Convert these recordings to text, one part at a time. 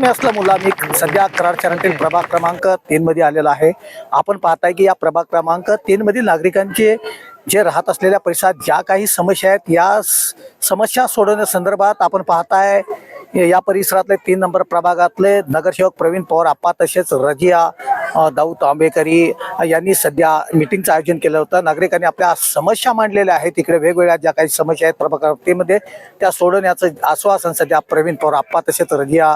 मी असलं मुला मी सध्या कराड चरणतील प्रभाग क्रमांक तीन मध्ये आलेला आहे. आपण पाहताय की या प्रभाग क्रमांक तीन मधील नागरिकांचे जे राहत असलेल्या परिसरात ज्या काही समस्या आहेत या स- समस्या सोडवण्यासंदर्भात आपण पाहताय या परिसरातले तीन नंबर प्रभागातले नगरसेवक प्रवीण पवार आप्पा तसेच रजिया दाऊद आंबेकरी यांनी सध्या मिटिंगचं आयोजन केलं होतं. नागरिकांनी आपल्या समस्या मांडलेल्या आहेत. तिकडे वेगवेगळ्या ज्या काही समस्या आहेत प्रभागामध्ये त्या सोडवण्याचं आश्वासन सध्या प्रवीण पवार आप्पा तसेच रजिया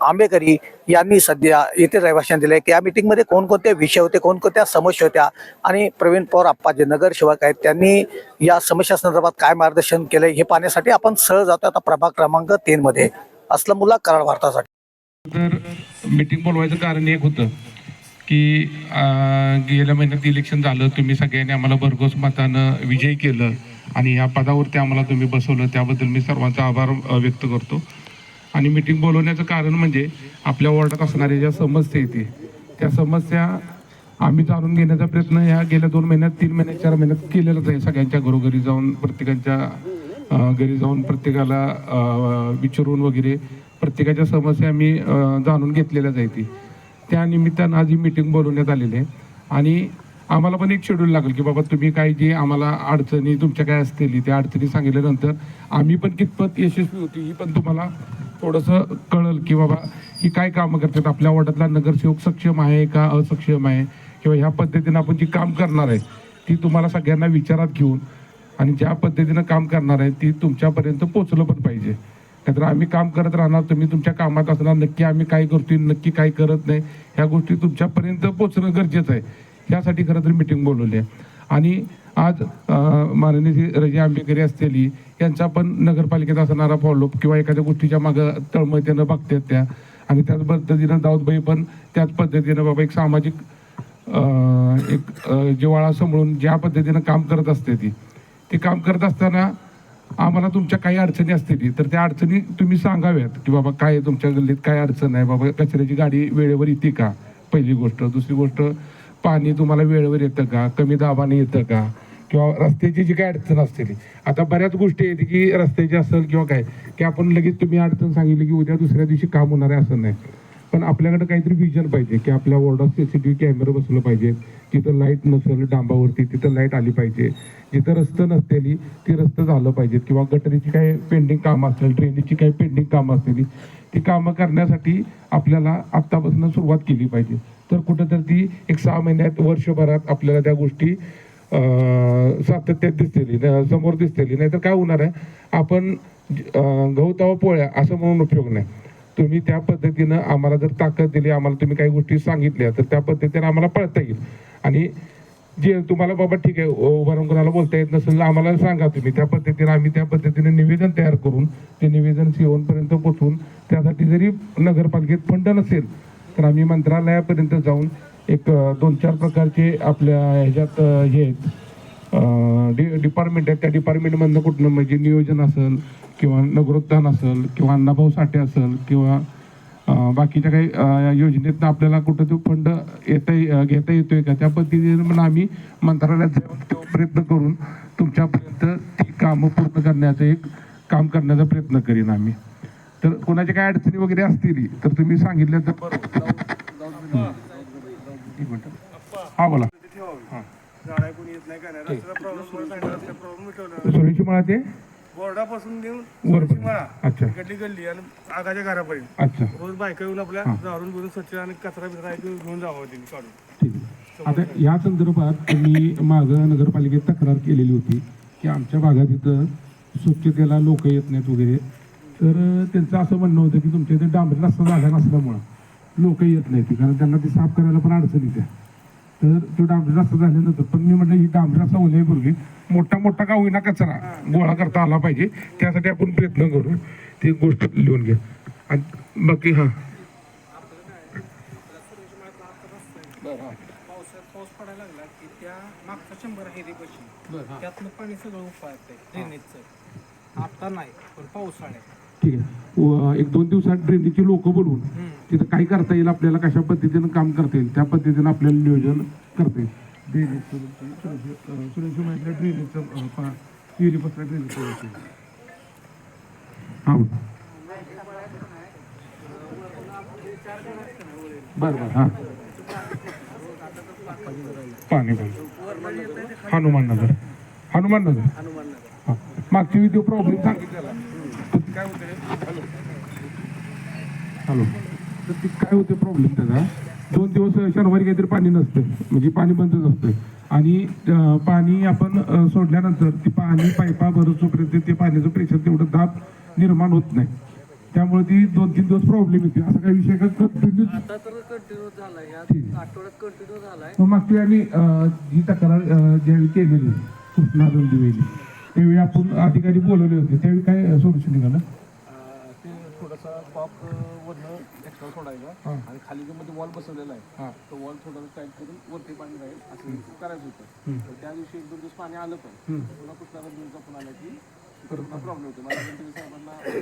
आंबेकरी यांनी सध्या येथे रहिवाशांना दिले की या मिटिंगमध्ये कोणकोणते विषय होते कोणकोणत्या समस्या होत्या आणि प्रवीण पवार आप्पा जे नगरसेवक आहेत त्यांनी या समस्या संदर्भात काय मार्गदर्शन केलं हे पाहण्यासाठी आपण सरळ जातो आता प्रभाग क्रमांक तीन मध्ये. असलं मुला कराड भारतासाठी तर मीटिंग बोलवायचं कारण एक होतं की गेल्या महिन्यात इलेक्शन झालं तुम्ही सगळ्यांनी आम्हाला भरघोस मतानं विजयी केलं आणि या पदावरती आम्हाला तुम्ही बसवलं त्याबद्दल मी सर्वांचा आभार व्यक्त करतो. आणि मीटिंग बोलवण्याचं कारण म्हणजे आपल्या वॉर्डात असणाऱ्या ज्या समस्या येते त्या समस्या आम्ही जाणून घेण्याचा प्रयत्न ह्या गेल्या दोन महिन्यात तीन महिन्यात चार महिन्यात केलेलाच आहे. सगळ्यांच्या घरोघरी जाऊन प्रत्येकाच्या घरी जाऊन प्रत्येकाला विचारून वगैरे प्रत्येकाच्या समस्या आम्ही जाणून घेतलेल्याच आहे ती. त्या निमित्तानं आज ही मीटिंग बोलवण्यात आलेली आहे. आणि आम्हाला पण एक शेड्यूल लागेल की बाबा तुम्ही काय जे आम्हाला अडचणी तुमच्या काय असतील त्या अडचणी सांगितल्यानंतर आम्ही पण कितपत यशस्वी होती ही पण तुम्हाला थोडंसं कळल की बाबा ही काय कामं करतात. आपल्या वार्डातला नगरसेवक सक्षम आहे का असक्षम आहे? किंवा ह्या पद्धतीनं आपण जी काम करणार आहे ती तुम्हाला सगळ्यांना विचारात घेऊन आणि ज्या पद्धतीनं काम करणार आहे ती तुमच्यापर्यंत पोचलं पण पाहिजे. नाहीतर आम्ही काम करत राहणार तुम्ही तुमच्या कामात असणार नक्की आम्ही काय करतोय नक्की काय करत नाही ह्या गोष्टी तुमच्यापर्यंत पोचणं गरजेचं आहे. ह्यासाठी खरं तर मिटिंग बोलवली आहे. आणि आज माननीय रजी आंबेकरी असलेली यांचा पण नगरपालिकेत असणारा फॉलोअप किंवा एखाद्या गोष्टीच्या मागं तळमळतेनं बघतात त्या. आणि त्याच पद्धतीनं दाऊदबाई पण त्याच पद्धतीनं बाबा एक सामाजिक एक जिवाळा जिव्हाळा सांभाळून ज्या पद्धतीनं काम करत असते ती. ते काम करत असताना आम्हाला तुमच्या काही अडचणी असतील तर त्या अडचणी तुम्ही सांगाव्यात की बाबा काय तुमच्या गल्लीत काय अडचण आहे? बाबा कचऱ्याची गाडी वेळेवर येते का? पहिली गोष्ट. दुसरी गोष्ट पाणी तुम्हाला वेळेवर येतं का? कमी दाबाने येतं का? किंवा रस्त्याची जी काय अडचण असतील आता बऱ्याच गोष्टी आहेत की रस्त्याची असेल किंवा काय की आपण लगेच तुम्ही अडचण सांगितली की उद्या दुसऱ्या दिवशी काम होणार आहे असं नाही. पण आपल्याकडे काहीतरी विजन पाहिजे की आपल्या वॉर्डात सीसीटीव्ही कॅमेरे बसलं पाहिजे. तिथं लाइट नसेल डांबावरती तिथं लाइट आली पाहिजे. जिथं रस्तं नसतेली ती रस्तं झालं पाहिजेत. किंवा गटरीची काही पेंडिंग कामं असतील ड्रेनेजची काही पेंडिंग कामं असतील ती कामं करण्यासाठी आपल्याला आत्तापासून सुरुवात केली पाहिजे. तर कुठंतरी ती एक सहा महिन्यात वर्षभरात आपल्याला त्या गोष्टी सातत्यात दिसतेली न- समोर दिसतेली. नाहीतर काय होणार आहे? आपण अं, गहू तवा पोळ्या असं म्हणून उपयोग नाही. तुम्ही त्या पद्धतीनं आम्हाला जर ताकद दिली आम्हाला तुम्ही काही गोष्टी सांगितल्या तर त्या पद्धतीने आम्हाला पळता येईल. आणि जे तुम्हाला बाबा ठीक आहे उभारून कोणाला बोलता येत नसेल आम्हाला सांगा तुम्ही. त्या पद्धतीने आम्ही त्या पद्धतीने निवेदन तयार करून ते निवेदन सीओनपर्यंत पोचवून त्यासाठी जरी नगरपालिकेत फंड नसेल तर आम्ही मंत्रालयापर्यंत जाऊन एक दोन चार प्रकारचे आपल्या ह्याच्यात हे आहेत. डि डिपार्टमेंट आहेत. त्या डिपार्टमेंटमधनं कुठलं म्हणजे नियोजन असेल किंवा नगरोत्थान असेल किंवा अण्णाभाऊ साठे असेल किंवा बाकीच्या काही योजनेतनं आपल्याला कुठं तो फंड येता घेता येतोय का? त्या पद्धतीने म्हणून आम्ही मंत्रालयात जाऊन तो प्रयत्न करून तुमच्यापर्यंत ती कामं पूर्ण करण्याचं एक काम करण्याचा प्रयत्न करीन आम्ही. तर कोणाच्या काय अडचणी वगैरे असतील तर तुम्ही सांगितलं तर बरं. एक मिनिट. हा बोला. सुरेश मला ते बोर्डापासून बरोबर. माळा. अच्छा. इकडली गल्ली आणि आगाच्या घरापर्यंत. अच्छा. रोज बायका येऊन आपल्या झाडून बिरून स्वच्छ आणि कचरा बिचरा घेऊन जावं त्यांनी काढून. आता या संदर्भात मी मागं नगरपालिकेत तक्रार केलेली होती की आमच्या भागात इथं स्वच्छतेला लोक येत नाहीत वगैरे. तर त्यांचं असं म्हणणं होतं की तुमच्या इथे डांबरी रस्ता झाला नसल्यामुळं लोक येत नाहीत. कारण त्यांना ते साफ करायला पण अडचण येते. तर तो डांबरी रस्ता झाल्यानंतर पण मी म्हटलं ही डांबरी रस्ता होण्यापूर्वी मोठा मोठा का होईना कचरा गोळा करता आला पाहिजे. त्यासाठी आपण प्रयत्न करू. ती गोष्ट लिहून घ्या आणि बाकी हां. पाऊस पडायला लागला की त्या मागच्या शंभर हेरीपाशी त्यातनं पाणी सगळं आहे ड्रेनेजचं आता नाही पण पावसाळ्यात. ठीक आहे. व एक दोन दिवसात ड्रेनेजची लोक बोलवून तिथं काय करता येईल आपल्याला कशा पद्धतीनं काम करता येईल त्या पद्धतीनं आपल्याला नियोजन करता येईल. ड्रेनेज सुरेश माहिती ड्रेनेजचं विहिरीपासून ड्रेनेजचं हां. बर बर हां. पाणी हनुमान नगर हनुमान नगर हां. वेळी तो प्रॉब्लेम सांगितलेला. काय होते हॅलो. हॅलो. तर ते काय होते प्रॉब्लेम त्याचा? दोन दिवस शनिवारी काहीतरी पाणी नसतं म्हणजे पाणी बंदच असतं आणि पाणी आपण सोडल्यानंतर ते पाणी पाईपा भरत जोपर्यंत ते पाण्याचं प्रेशर तेवढं दाब निर्माण होत नाही. त्यामुळे ती दोन तीन दिवस प्रॉब्लेम येते. असा काही विषय का? कंटिन्यू आता तर कंटिन्यू झालाय या आठवड्यात कंटिन्यू झालाय. मग मागच्या वेळी आम्ही ही तक्रार ज्यावेळी केलेली कृष्णा दोंदिवेली त्यावेळी आपण अधिकारी बोलवले होते. त्यावेळी काय सोल्युशन निघालं? ते थोडासा टॉप वरनं एक्स्ट्रा सोडायचा. आणि खाली जो मध्ये वॉल बसवलेला आहे तो वॉल थोडासा टाईट करून वरती पाणी राहील असं करायचं होतं. तर त्या दिवशी एक दोन दिवस पाणी आलं पण. पुन्हा दिवसा पण आलं की प्रॉब्लेम होतो. मला गणपती साहेबांना ते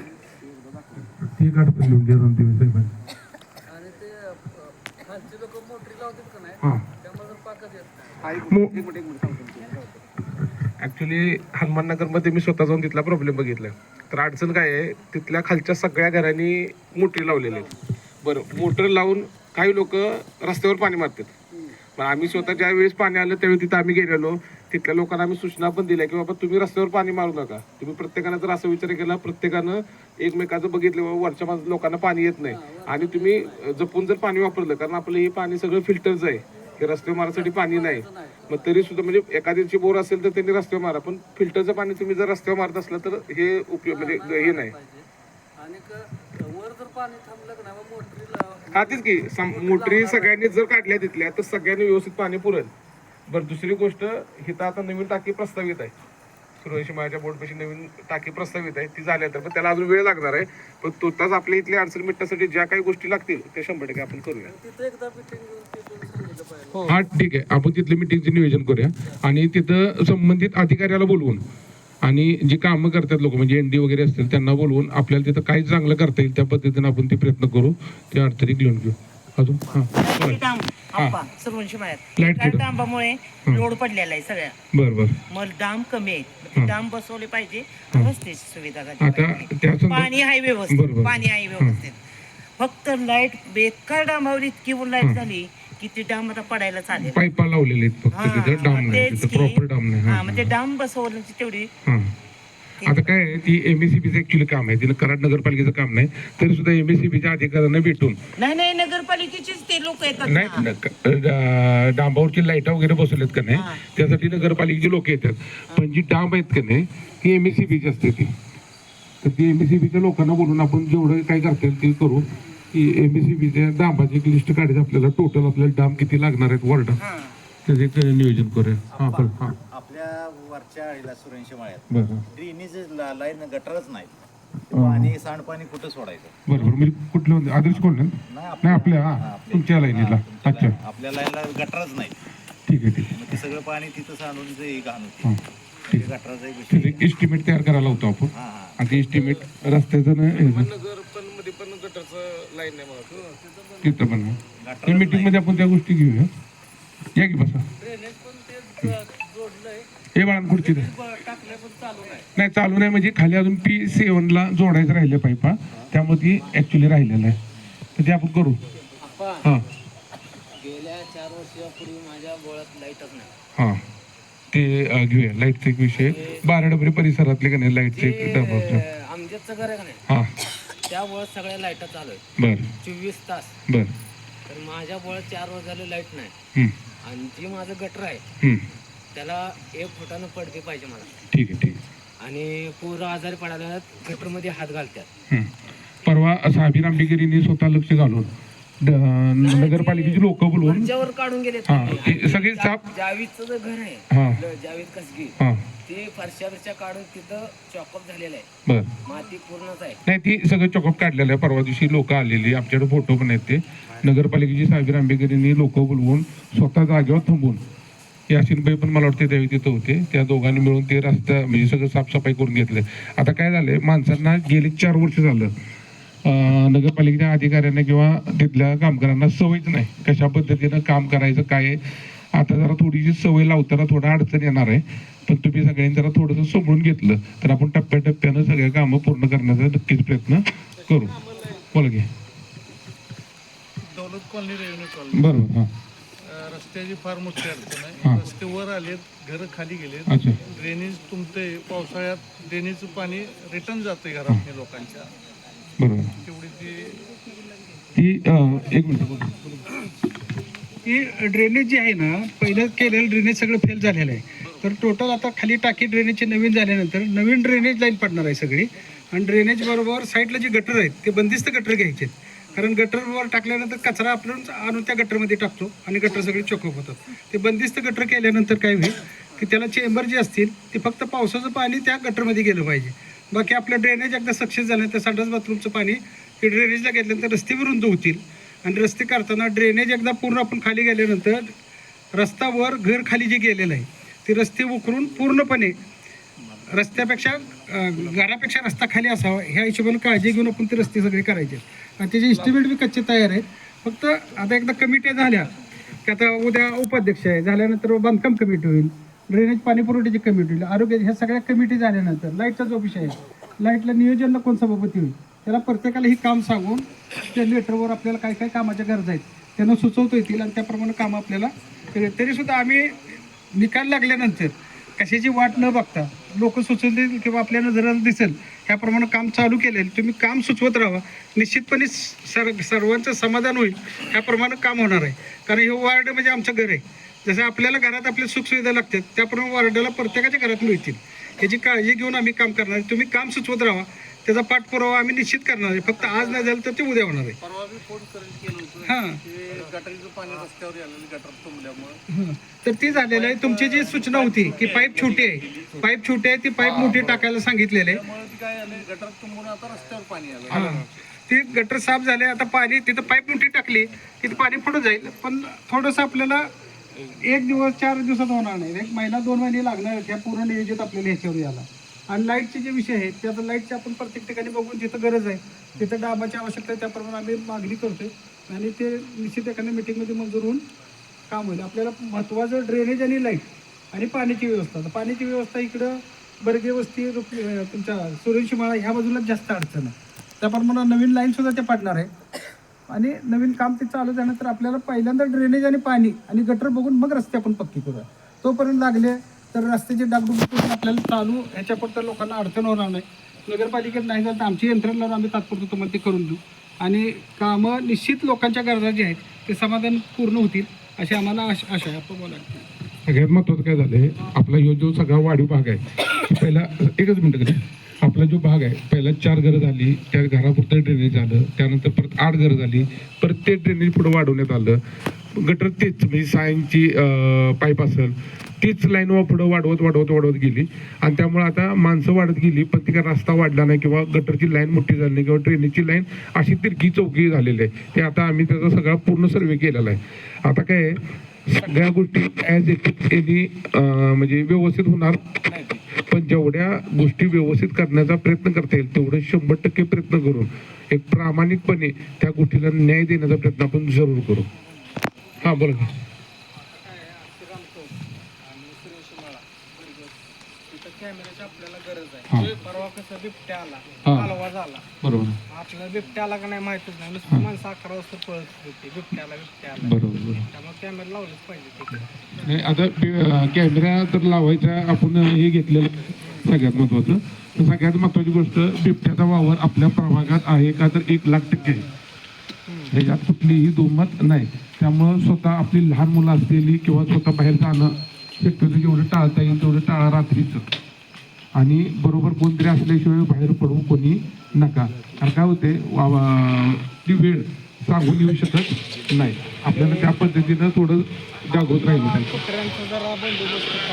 लिहून साहेबांनी. खालची लोक मोटरी लावतात का नाही? त्यामुळे पाकच येत नाही. हा एक मिनिट एक मिनिट एक मिनिट सांगतो ऍक्च्युली हनुमाननगरमध्ये मी स्वतः जाऊन तिथला प्रॉब्लेम बघितला तर अडचण काय आहे तिथल्या खालच्या सगळ्या घरांनी मोटरी लावलेले आहेत. बरं मोटर लावून काही लोक रस्त्यावर पाणी मारतात. पण आम्ही स्वतः ज्या वेळेस पाणी आलं त्यावेळी तिथं आम्ही गेलेलो. तिथल्या लोकांना आम्ही सूचना पण दिल्या की बाबा तुम्ही रस्त्यावर पाणी मारू नका. तुम्ही प्रत्येकानं जर असा विचार केला प्रत्येकानं एकमेकाचं बघितलं बाबा वरच्या बाजू लोकांना पाणी येत नाही. आणि तुम्ही जपून जर पाणी वापरलं कारण आपलं हे पाणी सगळं फिल्टरच आहे. हे रस्त्यावर मारायसाठी पाणी नाही. मग तरी सुद्धा म्हणजे एखाद्याची बोर असेल तर त्यांनी रस्त्यावर मारा. पण फिल्टरचं पाणी तुम्ही जर रस्त्यावर मारत असलं तर हे उपयोग म्हणजे हे नाही क- का हा तेच की मोटरी सगळ्यांनी जर काढल्या तिथल्या तर सगळ्यांनी व्यवस्थित पाणी पुरेल. बरं दुसरी गोष्ट हिथं आता नवीन टाकी प्रस्तावित आहे. सुरवंशी माझ्या बोर्डपाशी नवीन टाकी प्रस्तावित आहे. ती झाल्या तर पण त्याला अजून वेळ लागणार आहे. पण तोताच आपल्या इथली अडचण मिटण्यासाठी ज्या काही गोष्टी लागतील त्या शंभर टक्के आपण करूया. हा. ठीक आहे. आपण तिथल्या मिटिंगचे नियोजन करूया. आणि तिथं संबंधित अधिकाऱ्याला बोलवून आणि जी कामं करतात लोक म्हणजे एनडी वगैरे असतील त्यांना बोलवून आपल्याला तिथं काय चांगलं करता येईल त्या पद्धतीने आपण ते प्रयत्न करू. ते अडचणी घेऊन घेऊ. अजून? हां त्या? डांबामुळे लोड पडलेला आहे सगळ्या. बरं बरं. मग डांब कमी आहेत ते डांब बसवले पाहिजे. रस्त्याची सुविधा. त्या पाणी आहे व्यवस्थित. बरोबर. पाणी आहे व्यवस्थित. फक्त लाइट बेकार डांबावर इतकी लाइट झाली. की ती डांब आता पडायला चालेल. पाईपा लावलेले आहेत फक्त हा, तिथं डाम नाही तेच तिथं की. प्रॉपर डाम नाही. हा हां म्हणजे डांब बसवण्याची तेवढी हां. आता काय आहे ती एमएससीबीचं ऍक्च्युली काम आहे. तिनं कराड नगरपालिकेचं काम नाही. तरी सुद्धा एमएससीबीच्या अधिकाऱ्यांना भेटून. नाही नाही नगरपालिकेचीच ते लोक येतात नाही ना. न- डा- डांबावरची लाईटा वगैरे बसवल्यात का नाही? त्यासाठी नगरपालिकेची लोक येतात. पण जी डांब आहेत का नाही ती एमएससीबीची असते ती. तर ती एमएससीबीच्या लोकांना बोलून आपण जेवढं काय करता येईल ते करू. की एमएससीबीच्या डांबाची एक लिस्ट काढायची आपल्याला. टोटल आपल्याला डांब किती लागणार आहेत वॉर्ड. त्याचे एक नियोजन करूया. हां पण हां. आपल्या वरच्या आईला सुरेंशी माळ्यात. बरं. ड्रेनेज लाईन गटरच नाही. पाणी सांडपाणी कुठं सोडायचं? बरोबर म्हणजे कुठलं म्हणते? आदर्श कोण नाही आपल्या हा. तुमच्या लाईनीला अच्छा. आपल्या लाईनला गटरच नाही. ठीक आहे ठीक आहे. मग ते सगळं पाणी तिथं सांडून जे घाण हां. होते गटराचा एक विषय एक एस्टिमेट तयार करायला होतो आपण. हा हा. आणि एस्टिमेट रस्त्याचं ना ह्याचं नगर पण मध्ये पण गटरचं तिथं पण त्या मीटिंगमध्ये आपण त्या गोष्टी घेऊया. या की बसा. हे बाळान खुर्ची नाही. चालू नाही म्हणजे खाली अजून पी सेवनला जोडायचं राहिलं पाईपा त्यामुळे ती ऍक्च्युली राहिलेलं आहे. तर ते आपण करू. हां. गेल्या चार वर्षापूर्वी माझ्या बोळात लाईटच नाही. हां. ते घेऊया. लाईटचा एक विषय. बारा डबरे परिसरातले का नाही लाईटचे एक डबाचं ते आमच्याचं घर आहे का नाही? हां. त्या बोळात सगळ्या लाईटा चालू आहेत. बरं. चोवीस तास. बरं. तर माझ्या बोळात चार वर्ष झाले लाइट नाही. आणि जी माझं गटर आहे. त्याला एक फुटानं पडते पाहिजे मला. ठीक आहे ठीक आहे. आणि पोरं आजारी पडायला गटरमध्ये हात घालतात. परवा साबीर आंबेकरींनी स्वतः लक्ष घालून नगरपालिकेची लोक बोलवून वरच्यावर काढून गेले हा ते सगळे साप जावीदचं जे घर आहे हा. जावीद कसगी ते फरशा काढून तिथं चॉकअप झालेलं आहे. माती पूर्णच आहे. नाही ती सगळं चॉकअप काढलेलं आहे. परवा दिवशी लोक आलेली. आमच्याकडे फोटो पण आहेत ते. नगरपालिकेची साबीर आंबेकरींनी लोक बोलवून स्वतः जागेवर थांबून. यासिनबाई पण मला वाटते त्यावेळी तिथं होते. त्या दोघांनी मिळून ते रस्ता म्हणजे सगळं साफसफाई करून घेतले. आता काय झालंय? माणसांना गेली चार वर्ष झालं. नगरपालिकेच्या अधिकाऱ्यांना किंवा तिथल्या कामगारांना सवयच नाही. कशा पद्धतीनं काम करायचं काय आहे? आता जरा थोडीशी सवय लावताना थोडा अडचण येणार आहे. पण तुम्ही सगळ्यांनी जरा थोडंसं समजून घेतलं तर आपण टप्प्याटप्प्यानं सगळ्या कामं पूर्ण करण्याचा नक्कीच प्रयत्न करू. बोला की. नवलत कॉलनी रेव्हन्यू कॉलनी. बरोबर हां. रस्त्याची फार मोठी अडचण. आहे. रस्ते वर आलेत घरं खाली गेलेत. अच्छा. ड्रेनेज तुमचे पावसाळ्यात ड्रेनेजचं पाणी रिटर्न जाते घरात लोकांच्या. ती ही एक मिनिट. ही ड्रेनेज जी आहे ना पहिलं केलेलं ड्रेनेज सगळं फेल झालेलं आहे तर टोटल आता खाली टाकी ड्रेनेजची नवीन झाल्यानंतर नवीन ड्रेनेज लाईन पडणार आहे सगळी आणि ड्रेनेज बरोबर साईडला जे गटर आहेत ते बंदिस्त गटर घ्यायचे आहेत. कारण गटरवर टाकल्यानंतर कचरा आपण आणून त्या गटरमध्ये टाकतो आणि गटर सगळे चोकअप होतात ते बंदिस्त गटर केल्यानंतर काय होईल की त्याला चेंबर जे असतील ते फक्त पावसाचं पाणी त्या गटरमध्ये गेलं पाहिजे बाकी आपलं ड्रेनेज एकदा सक्सेस झालं तर संडास बाथरूमचं पाणी हे ड्रेनेजला घेतल्यानंतर रस्ते रुंद होतील. आणि रस्ते करताना ड्रेनेज एकदा पूर्ण आपण खाली गेल्यानंतर रस्त्यावर घर खाली जे गेलेलं आहे ते रस्ते उकरून पूर्णपणे रस्त्यापेक्षा घरापेक्षा रस्ता खाली असावा ह्या हिशोबाने काळजी घेऊन आपण ते रस्ते सगळे करायचे. आणि त्याचे इस्टिमेट बी कच्चे तयार आहेत. फक्त आता एकदा कमिट्या झाल्या की आता उद्या उपाध्यक्ष आहे झाल्यानंतर बांधकाम कमिटी होईल. ड्रेनेज पाणी पुरवठ्याची कमिटी होईल. आरोग्य ह्या सगळ्या कमिटी झाल्यानंतर लाईटचा जो विषय आहे लाईटला नियोजनला कोण सभापती होईल? त्याला प्रत्येकाला ही काम सांगून त्या लेटरवर आपल्याला काय काय कामाच्या गरजा आहेत त्यांना सुचवता येतील आणि त्याप्रमाणे कामं आपल्याला तरीसुद्धा आम्ही निकाल लागल्यानंतर कशाची वाट न बघता लोक सुचवतील किंवा आपल्या जरा दिसेल ह्याप्रमाणे काम चालू केलेलं तुम्ही काम सुचवत राहा. निश्चितपणे सर सर्वांचं समाधान होईल. ह्याप्रमाणे काम होणार आहे. कारण हे वार्ड म्हणजे आमचं घर आहे. जसं आपल्याला घरात आपल्या सुखसुविधा लागतात त्याप्रमाणे वार्डाला प्रत्येकाच्या घरात मिळतील. याची काळजी घेऊन आम्ही काम करणार तुम्ही काम सुचवत राहा. त्याचा पाठपुरावा आम्ही निश्चित करणार आहे. फक्त आज नाही झालं तर ते उद्या होणार आहे. परवा मी फोन करेल केलं होतं हां. ते गटारीचं पाणी रस्त्यावर आलेलं गटर तुंबल्यामुळं. हं. तर ती झालेलं आहे. तुमची जी सूचना होती की पाईप छोटी आहे. पाईप छोटी आहे ती पाईप मोठी टाकायला सांगितलेलं आहे. त्यामुळे ती काय आलं गटर तुंबून आता रस्त्यावर पाणी आलं हां. ती गटर साफ झाले आता पाणी तिथं पाईप मोठी टाकली की ते पाणी पुढं जाईल. पण थोडंसं आपल्याला एक दिवस चार दिवसात होणार नाही. एक महिना दोन महिने लागणार त्या पूर्ण नियोजित आपल्याला ह्याच्यावर याला आणि लाईटचे जे विषय आहेत ते आता लाईटचे आपण प्रत्येक ठिकाणी बघून जिथं गरज आहे तिथं डाबाची आवश्यकता आहे त्याप्रमाणे आम्ही मागणी करतोय. आणि ते निश्चित एखाद्या मिटिंगमध्ये मंजूर होऊन काम होईल. आपल्याला महत्त्वाचं ड्रेनेज आणि लाइट आणि पाण्याची व्यवस्था. तर पाण्याची व्यवस्था इकडं बर्गे वस्ती रुप अं, तुमच्या ह्या बाजूला जास्त अडचण आहे. त्याप्रमाणे नवीन लाईन सुद्धा ते पाडणार आहे. आणि नवीन काम ते चालू झाल्यानंतर आपल्याला पहिल्यांदा ड्रेनेज आणि पाणी आणि गटर बघून मग रस्ते आपण पक्की करूया. तोपर्यंत लागले तर रस्त्याचे डागडुग आपल्याला चालू ह्याच्यापुरतं लोकांना अडचण होणार नाही. नगरपालिकेत नाही झालं तर आमची यंत्रणा आम्ही तात्पुरतं तुम्हाला ते करून देऊ. आणि कामं निश्चित लोकांच्या गरजा जे आहेत ते समाधान पूर्ण होतील अशी आम्हाला आशा आशा आहे. आपण बोला सगळ्यात महत्वाचं काय झालंय आपला ह्यो जो सगळा वाढीव भाग आहे पहिला एकच मिनिट आपला जो भाग आहे पहिला चार घरं झाली त्या घरापुरतं ड्रेनेज झालं त्यानंतर परत आठ घरं झाली परत ते ड्रेनेज पुढे वाढवण्यात आलं. गटर तेच म्हणजे सायनची पाईप असेल तीच लाईन पुढं वाढवत वाढवत वाढवत गेली. आणि त्यामुळे आता माणसं वाढत गेली पण तिका रस्ता वाढला नाही किंवा गटरची लाईन मोठी झाली नाही किंवा ट्रेनची लाईन अशी तिरकी चौकी झालेली आहे. ते आता आम्ही त्याचा सगळा पूर्ण सर्वे केलेला आहे. आता काय आहे, सगळ्या गोष्टी ॲज एनी म्हणजे व्यवस्थित होणार पण जेवढ्या गोष्टी व्यवस्थित करण्याचा प्रयत्न करता येईल तेवढं शंभर टक्के प्रयत्न करून एक प्रामाणिकपणे त्या गोष्टीला न्याय देण्याचा प्रयत्न आपण जरूर करू. हा बोला की. तिथं कॅमेऱ्याची आपल्याला गरज हा. आहे परवा कसं बिबट्या आला हा. कालवा झाला. बरोबर. आपल्याला बिबट्या आला का नाही माहितच नाही नुसतं माणसं अकरा वाजता पळत होती. बिबट्याला बिबट्या आला. बरोबर बरोबर. त्यामुळे कॅमेरा लावलेच पाहिजे तिकडे. नाही आता बी- कॅमेरा तर लावायचा आपण हे घेतलेलं सगळ्यात महत्वाचं. तर सगळ्यात महत्वाची गोष्ट बिबट्याचा वावर आपल्या प्रभागात आहे का तर एक लाख टक्के आहे. त्याच्यात कुठलीही दुमत नाही. त्यामुळं स्वतः आपली लहान मुलं असलेली किंवा स्वतः बाहेर जाणं शक्यतो जेवढं टाळता येईल तेवढं टाळा रात्रीचं. आणि बरोबर कोणतरी असल्याशिवाय बाहेर पडू कोणी नका. कारण काय होते वा- वा- ती वेळ सांगून येऊ शकत नाही. आपल्याला त्या पद्धतीनं थोडं जागृत राहिलं पाहिजे.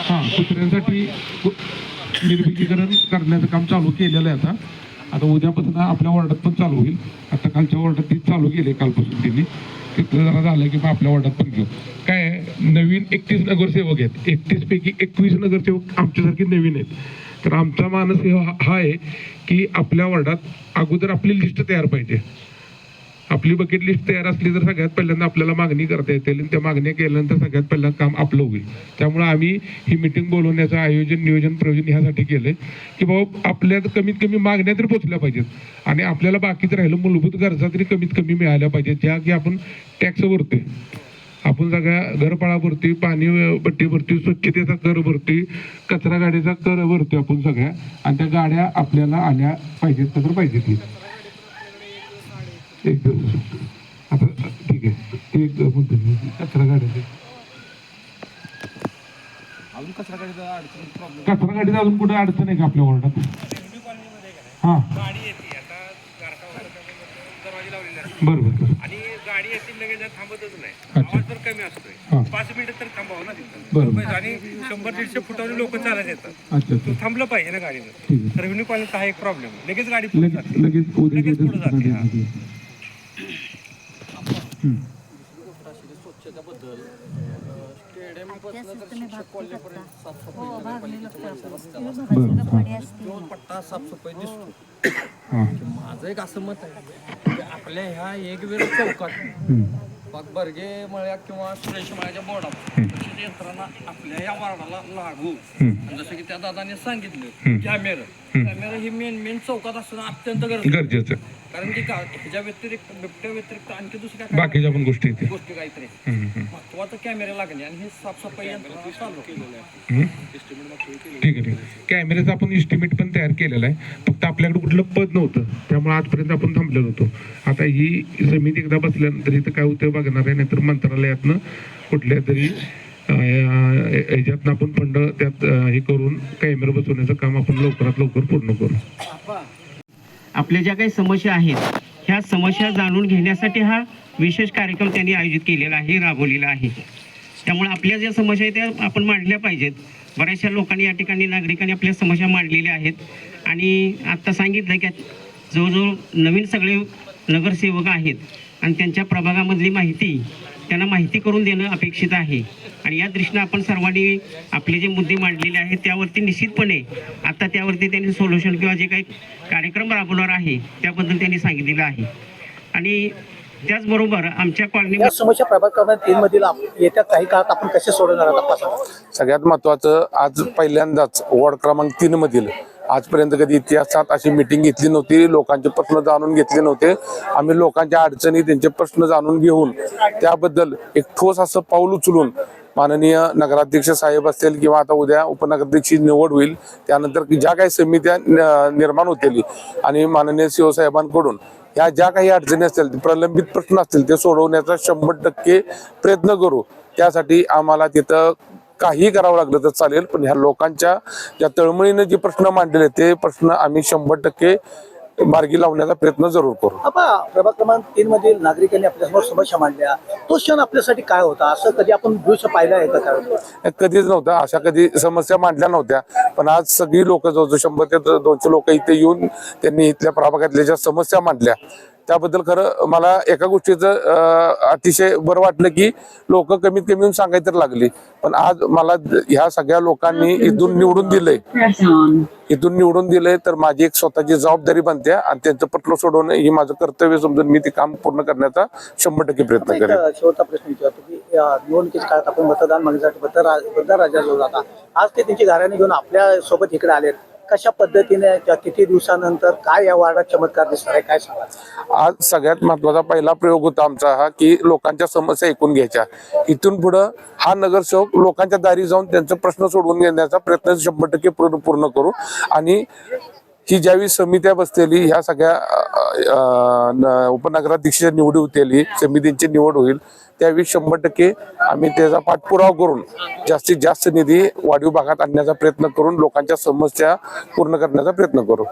हां कुत्र्यांसाठी निर्मितीकरण करण्याचं काम चालू केलेलं आहे आता. आता उद्यापासून आपल्या वॉर्डात पण चालू होईल. आता कालच्या वॉर्डात ती चालू केली कालपासून त्यांनी. तिथलं जरा झालं की मग आपल्या वॉर्डात पण घेऊ. काय आहे, नवीन एकतीस नगरसेवक आहेत. एकतीस पैकी एकवीस नगरसेवक आमच्यासारखे नवीन आहेत. तर आमचा मानस हे हा हा आहे की आपल्या वॉर्डात अगोदर आपली लिस्ट तयार पाहिजे. आपली बकेट लिस्ट तयार असली तर सगळ्यात पहिल्यांदा आपल्याला मागणी करता येते आणि त्या मागण्या केल्यानंतर सगळ्यात पहिलं काम आपलं होईल. त्यामुळे आम्ही ही मिटिंग बोलवण्याचं आयोजन नियोजन प्रयोजन ह्यासाठी केलं की बाबा आपल्या कमीत कमी मागण्या तरी पोचल्या पाहिजेत आणि आपल्याला बाकीचं राहिलं मूलभूत गरजा तरी कमीत कमी मिळाल्या पाहिजेत ज्या की आपण टॅक्स भरतोय आपण सगळ्या घरपाळा भरती पाणी अं, पट्टी भरती स्वच्छतेचा कर भरती कचरा गाडीचा कर भरतोय आपण सगळ्या. आणि त्या गाड्या आपल्याला आल्या पाहिजेत का तर पाहिजेत. एक दिवस आता ठीक आहे. ते एक म्हणतो कचरा गाड्याचे अजून कचरा गाडीचा अजून कुठे अडचण आहे का आपल्या वॉर्डात? हा. गाडी थांबतच नाही. आवाज तर कमी हा. असतोय पाच मिनिटं तर थांबावं ना तिथं. बरं आणि शंभर दीडशे फुटावरून लोक चालत येतात. तो थांबलं पाहिजे ना गाडीनं. रेव्हेन्यू कॉलनीचा हा एक प्रॉब्लेम लगेच गाडी पुढे लगेच जाते. लगेच पुढे जाते. हा. स्वच्छतेबद्दल तो पट्टा साफसफाई दिसतो. हां. माझं एक असं मत आहे की आपल्या ह्या एक वेळ चौकात बाग बर्गे मळ्या किंवा सुरेश मळ्याच्या बोर्डावर. तशीच यंत्रणा आपल्या या वार्डाला लागू. आणि जसं की त्या दादाने सांगितलं कॅमेरा. कॅमेरा ही मेन मेन चौकात असणं अत्यंत गरजेचं आहे. गरजेचं कारण की का ह्याच्या व्यतिरिक्त बिबट्या व्यतिरिक्त आणखी दुसऱ्या काय बाकीच्या पण गोष्टी येते गोष्टी काहीतरी हम्म, हम्म. महत्वाचं कॅमेरे लागणे आणि हे साफसफाई यंत्रणा चालू केलेलं आहे. हम्म? ठीक आहे ठीक आहे. कॅमेऱ्याचा आपण इस्टिमेट पण तयार केलेला आहे. फक्त आपल्याकडे कुठलं पद नव्हतं. त्यामुळे आजपर्यंत आपण थांबलेलो होतो. आता ही समिती एकदा बसल्यानंतर इथं काय होतं बघणार आहे नाहीतर मंत्रालयातनं कुठल्या तरी अं, आपण फंड त्यात हे करून कॅमेरा बसवण्याचं काम आपण लवकरात लवकर पूर्ण करू. आपल्या ज्या काही समस्या आहेत ह्या समस्या जाणून घेण्यासाठी हा विशेष कार्यक्रम त्यांनी आयोजित केलेला आहे राबवलेला आहे. त्यामुळे आपल्या ज्या समस्या आहेत त्या आपण मांडल्या पाहिजेत. बऱ्याचशा लोकांनी या ठिकाणी नागरिकांनी आपल्या समस्या मांडलेल्या आहेत. आणि आत्ता सांगितलं की जवळजवळ नवीन सगळे नगरसेवक आहेत. आणि त्यांच्या प्रभागामधली माहिती त्यांना माहिती करून देणं अपेक्षित आहे. आणि या दृष्टीनं आपण सर्वांनी आपले जे मुद्दे मांडलेले आहेत त्यावरती निश्चितपणे आता त्यावरती त्यांनी सोल्युशन किंवा जे काही कार्यक्रम राबवणार आहे त्याबद्दल त्यांनी सांगितलेलं आहे. आणि त्याचबरोबर आमच्या कॉलनी समस्या प्रभाग क्रमांक तीन मधील येत्या काही काळात आपण कसे सोडवणार सगळ्यात महत्वाचं आज पहिल्यांदाच वॉर्ड क्रमांक तीन मधील आजपर्यंत कधी इतिहासात अशी मिटिंग घेतली नव्हती लोकांचे प्रश्न जाणून घेतले नव्हते. आम्ही लोकांच्या अडचणी त्यांचे प्रश्न जाणून घेऊन त्याबद्दल एक ठोस असं पाऊल उचलून माननीय नगराध्यक्ष साहेब असतील किंवा आता उद्या उपनगराध्यक्षी निवड होईल त्यानंतर ज्या काही समित्या न- निर्माण होतील आणि माननीय सीओ साहेबांकडून ह्या ज्या काही अडचणी असतील प्रलंबित प्रश्न असतील ते सोडवण्याचा शंभर टक्के प्रयत्न करू. त्यासाठी आम्हाला तिथं काही करावं लागलं तर चालेल पण ह्या लोकांच्या ज्या तळमळीने जे प्रश्न मांडलेले ते प्रश्न आम्ही शंभर टक्के मार्गी लावण्याचा प्रयत्न जरूर करू. प्रभाग क्रमांक तीन मधील नागरिकांनी आपल्यासमोर समस्या मांडल्या. तो क्षण आपल्यासाठी काय होता? असं कधी आपण दृश्य पाहिलं आहे का काय कधीच नव्हतं. अशा कधी समस्या मांडल्या नव्हत्या. पण आज सगळी लोक जवळजवळ शंभर ते दोनशे लोक इथे येऊन त्यांनी इथल्या प्रभागातल्या ज्या समस्या मांडल्या त्याबद्दल खरं मला एका गोष्टीचं अतिशय बरं वाटलं की लोक कमीत कमी सांगायला तर लागली. पण आज मला ह्या सगळ्या लोकांनी इथून निवडून दिलंय. इथून निवडून दिलंय तर माझी एक स्वतःची जबाबदारी बनते आणि त्यांचं पटलं सोडवणं ही माझं कर्तव्य समजून मी ते काम पूर्ण करण्याचा शंभर टक्के प्रयत्न करेन. अ, शेवटचा प्रश्न विचारतो की निवडणुकीच्या काळात आपण मतदान मागण्यासाठी जाता आज ते त्यांची घराने घेऊन आपल्यासोबत इकडे आलेत. कशा पद्धतीने किती दिवसानंतर काय या वार्डात चमत्कार दिसणार आहे? काय सांगा आज सगळ्यात महत्त्वाचा पहिला प्रयोग होता आमचा हा की लोकांच्या समस्या ऐकून घ्यायच्या. इथून पुढं हा नगरसेवक लोकांच्या दारी जाऊन त्यांचा प्रश्न सोडवून घेण्याचा प्रयत्न शंभर टक्के पूर्ण पूर्ण करू. आणि ही ज्यावेळी समित्या बसलेली ह्या सगळ्या उपनगराध्यक्षाच्या निवडी होतेली समितींची निवड होईल त्यावेळी शंभर टक्के आम्ही त्याचा पाठपुरावा करून जास्तीत जास्त निधी वाढीव भागात आणण्याचा प्रयत्न करून लोकांच्या समस्या पूर्ण करण्याचा प्रयत्न करू.